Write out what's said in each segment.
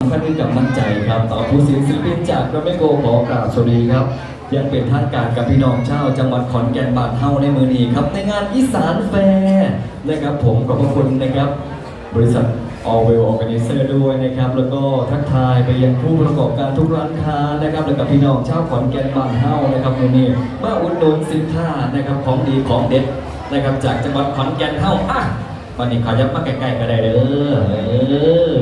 ท่านด้วยกับมั่นใจครับต่อผู้ศิลศิลปินจากกระเมโกขอกราบสวัสดีครับยังเป็นท่างการกับพี่น้องชาวจังหวัดขอนแก่นบานเฮาในมือนี้ครับ ในงานอีสานแฟร์นะครับ ผมขอบพระคุณนะครับ บริษัท All Well Organizer ด้วยนะครับ แล้วก็ทักทายไปยังผู้ประกอบการทุกร้านค้านะครับ แล้วกับพี่น้องชาวขอนแก่นบ้านเฮานะครับวันนี้มาอุดหนุนสินค้านะครับของดีของเด็ดนะครับ จากจังหวัดขอนแก่นเฮาอะวันนี้ขอยับมาใกล้ๆก็ได้เด้อ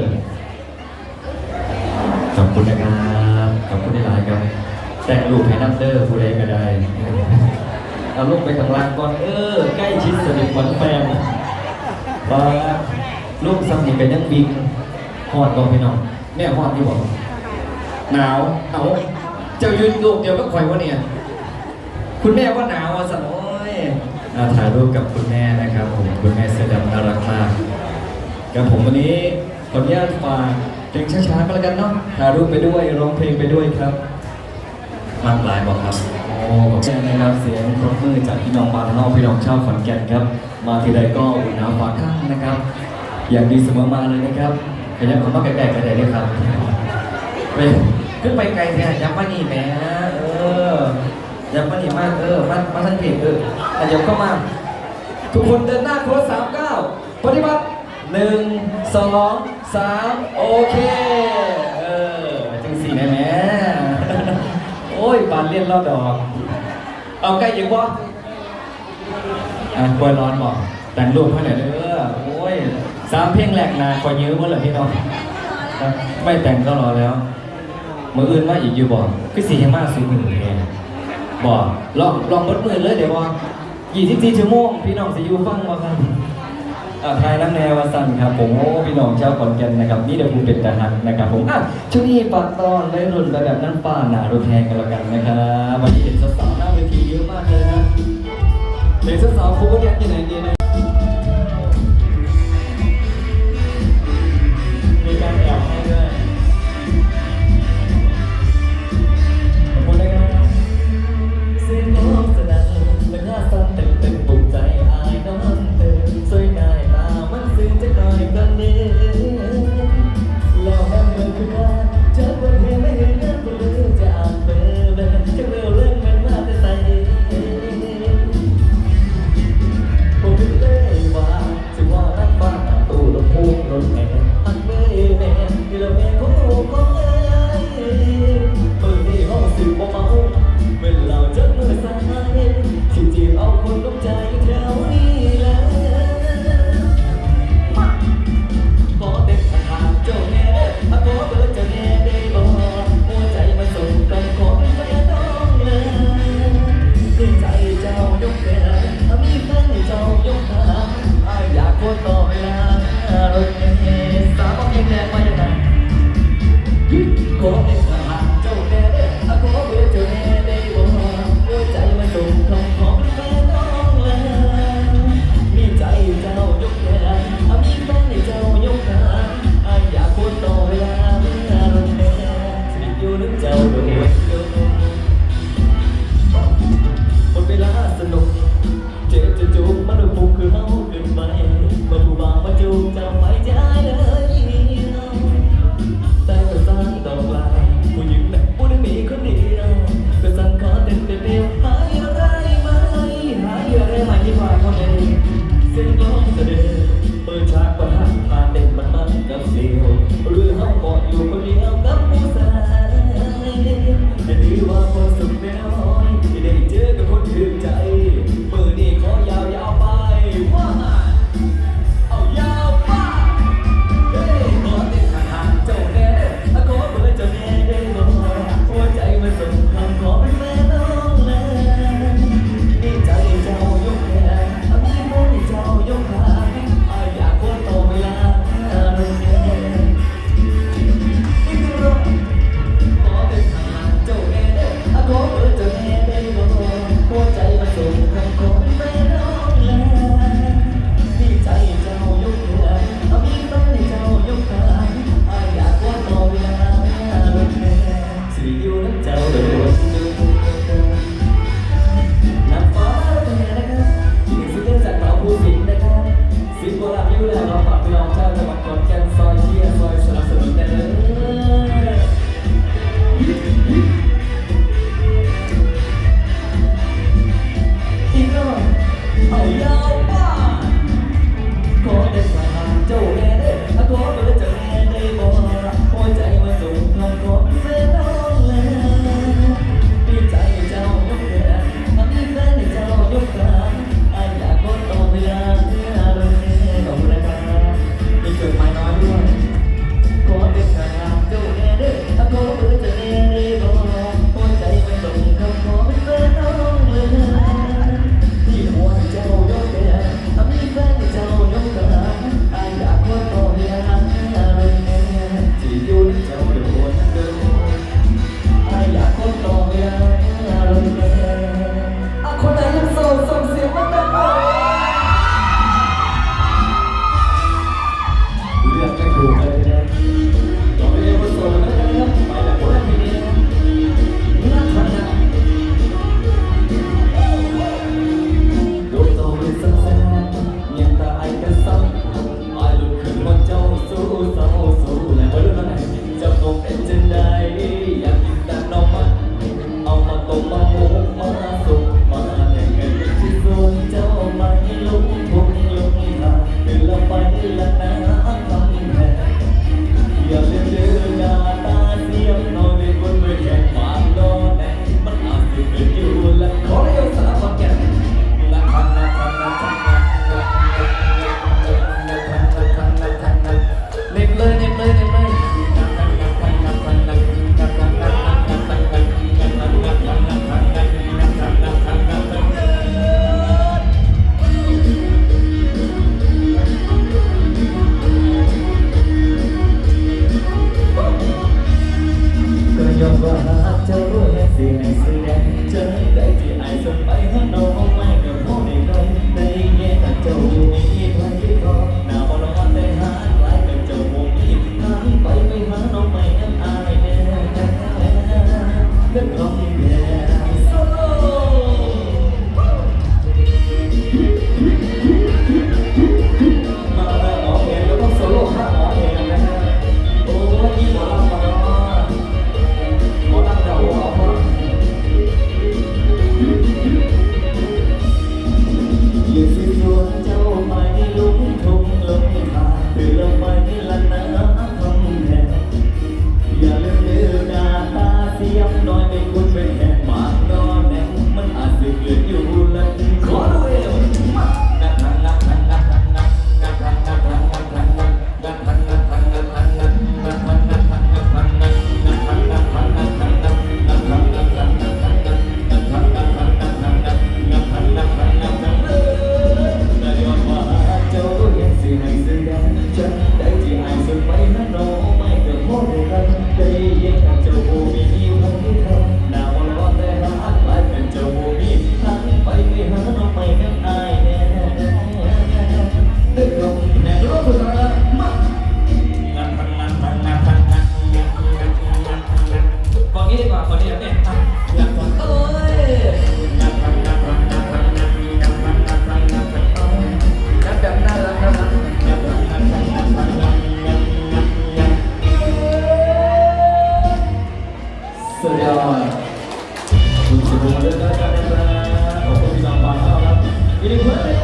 คุณนะครับขอบคุณที่หลายครับแต่งรูปให้นับเดอร์ผู้ใดก็ได้เอาลูกไปข้างล่างก่อนเออใกล้ชิดสนิทหวันแฟนมาลูกสนิทกันยังบิงหอดบอกพี่น้องแม่หอดที่บอกหนาวเอาเจ้ายืนลูกเดียวก็คอยวะเนี่ย คุณแม่ว่าหนาวอะสนอยอ่าถ่ายรูปกับคุณแม่นะครับผมคุณแม่เสื้อดำน่ารักมากครับผมวันนี้ขออนุญาตฝาก เพลงช้าๆก็แล้วกันเนาะถ่ายรูปไปด้วยร้องเพลงไปด้วยครับมากหลายบอกครับ โอ้ขอบคุณนะครับเสียงปรบมือจากพี่น้องบานนอกพี่น้องชาวขอนแก่นครับ มาทีไรก็อุ่นหนาวฝาข้างนะครับ อย่างดีเสมอมาเลยนะครับขยันเข้ามาใกล้ๆกันได้เลยครับไปขึ้นไปไกลแท้ยับมานี่แหมเออยับมานี่มากเออมามาทั้งเพจเออขยับเข้ามา ทุกคนเดินหน้าครบสามเก้าปฏิบัติหนึ่งสอง สามโอเค เออจังสี่แม่แม่โอ้ยปานเลี่ยนรอดดอก เอาใกล้ยังวะอะกวยร้อนบอกแต่งรูปให้หน่อยเด้อโอ้ยสามเพลงแรกนาคอยยื้อเมื่อไหร่พี่น้องไม่แต่งก็รอแล้วมืออื่นมาอีกอยู่บอกคือสี่ยังมากสุดหนึ่งเองบอกลองลองบดมือเลยเดี๋ยวบอกยี่สิบสี่ชั่วโมงพี่น้องสิอยู่ฟังมาครับ อ่าทายน้ำแนววสันครับผมโอ้พี่น้องชาวขอนแก่นนะครับนี่เดี๋ยวผมเป็นทหารนะครับผมอะช่วงนี้ปากตอนไลยรุ่นไปแบบนั้นป้าหนารุนแทงกันแล้วกันนะครับวันนี้เห็นสาวๆหน้าเวทีเยอะมากเลยนะเห็นสาวๆฟูก็ยังที่ไหนดีนะ まで背伸ばされ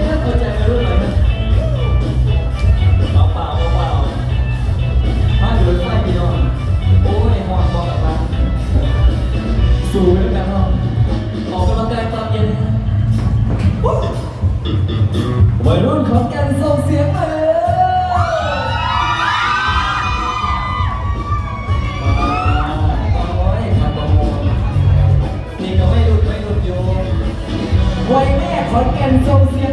ถ้าเกิใจมาร่วมหน่อยนะเอาเปล่าเอาเปล่าบ้านอยู่ใดีนองโอ้ยหอนบอกกลับบ้าสูงแล้วกันเนาะออกกำลังกายตอนเย็นวัยรุ่นขอแก่นส่เสียงมาเลยวัยแม่ขอนแก่นโซเซียง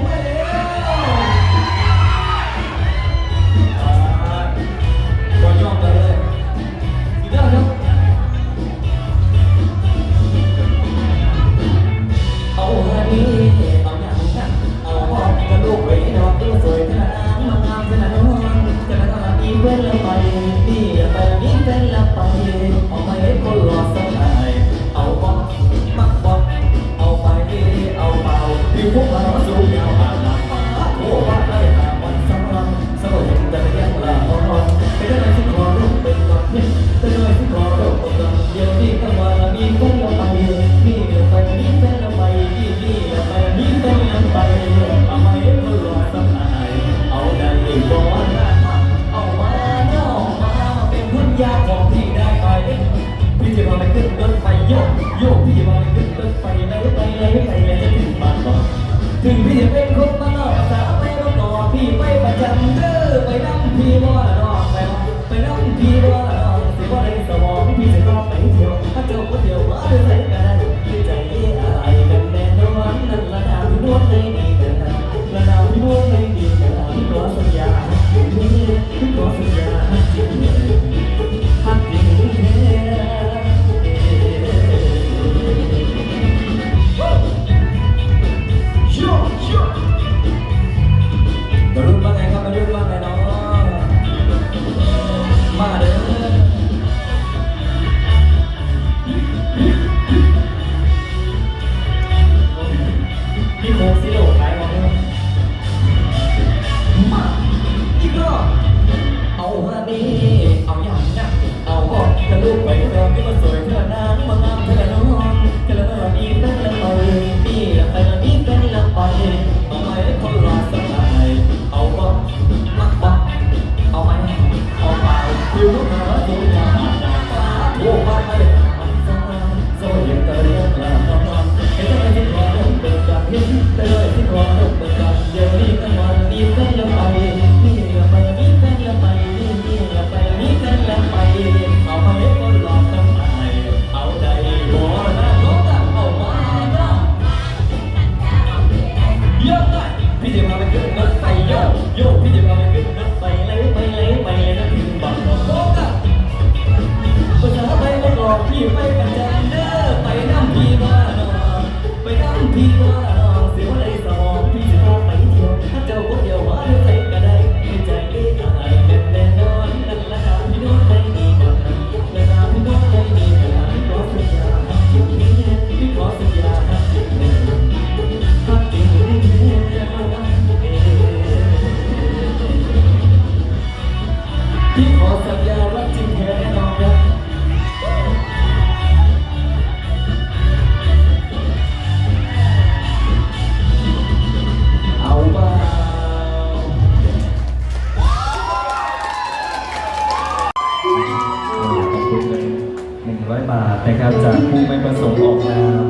100 บาทนะครับ จากผู้ไม่ประสงค์ออกนาม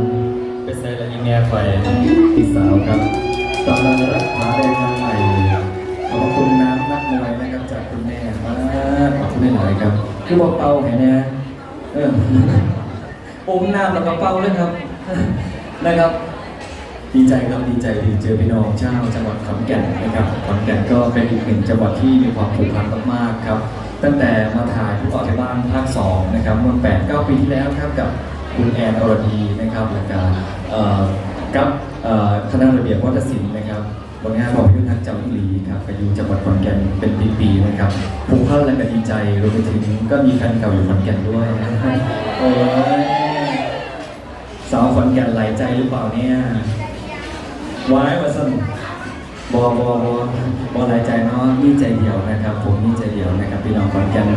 เป็นไซร์อีแม่ไฟพี่สาวครับกำลังรักษาแรงงานใหม่ขอบคุณน้ำนักมวยนะครับจากคุณแม่มากขอบคุณหลายครับ คือบอกเป่าแห่เนี่ยเอออมน้ำแล้วก็เป่าเลยครับนะครับดีใจครับดีใจที่เจอพี่น้องชาวจังหวัดขอนแก่นนะครับขอนแก่นก็เป็นอีกหนึ่งจังหวัดที่มีความผูกพันมากๆครับ ตั้งแต่มาถ่ายผู้ออกจากบ้านภาค2นะครับเมื่อ8 9ปีที่แล้วครับกับคุณแอนอรดีนะครับและการกับคณะระเบียบวัฒนศิลป์นะครับผลงานของยุทธทักษ์เจ้าอิลีครับไปอยู่จังหวัดขอนแก่นเป็นปีๆนะครับผูกพันและก็ดีใจรวมไปถึงก็มีแฟนเก่าอยู่ขอนแก่นด้วยนะโอ้ยสาวขอนแก่นไหลใจหรือเปล่าเนี่ยไว้มาสั่น บอบอบอบอหลายใจเนาะมีใจเดียวนะครับ ผมมีใจเดียวนะครับพี่น้องขอนแก่น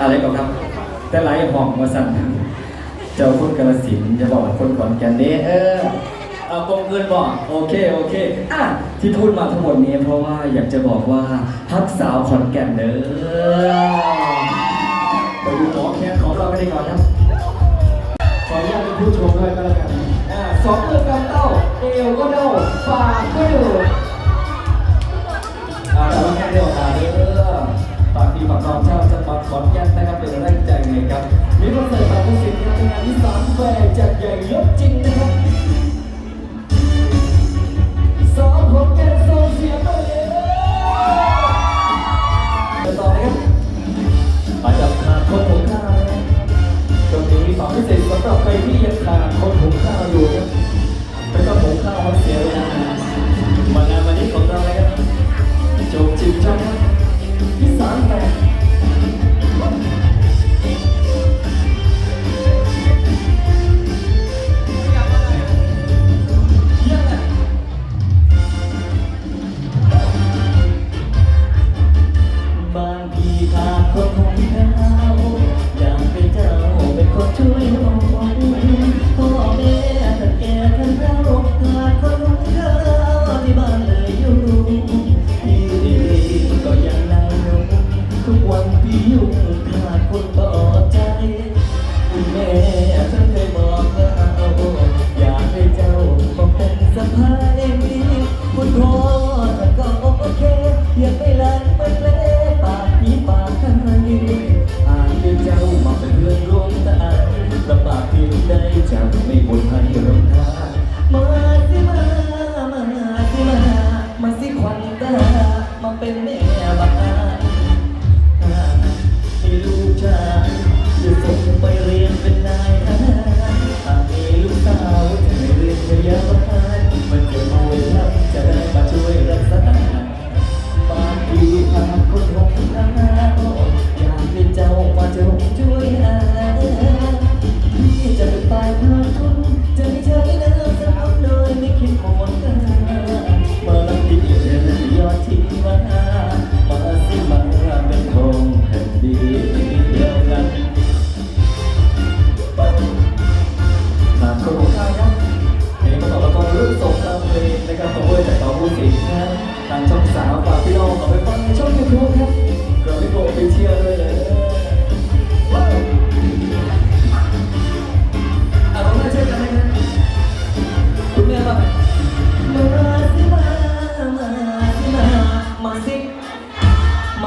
อะไรก็ครับ แต่หลายห้องมาสั่นเจ้าคนกาลสินจะบอกคนขอนแก่นนี้เออเอากงเงินบอกโอเคโอเคอะที่พูดมาทั้งหมดนี้เพราะว่าอยากจะบอกว่าฮักสาวขอนแก่นเด้อไปดูหมอแคนของเราไม่ได้ก่อนครับขออนุญาตเป็นผู้ชมด้วยก็แล้วกันอ่าสองมือกำเต้าเอวก็เด้าปากก็อยู่ เดียวตาเด้อฝากพี่ฝากน้องชาวจังหวัดขอนแก่นนะครับเป็นแรงใจไงครับ มีคอนเสิร์ตตามผู้สิทธิ์ครับเป็นงานที่สามแฝงจัดใหญ่ยกจริงนะครับสองขอนแก่นส่งเสียงไปเลย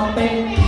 มาเป็น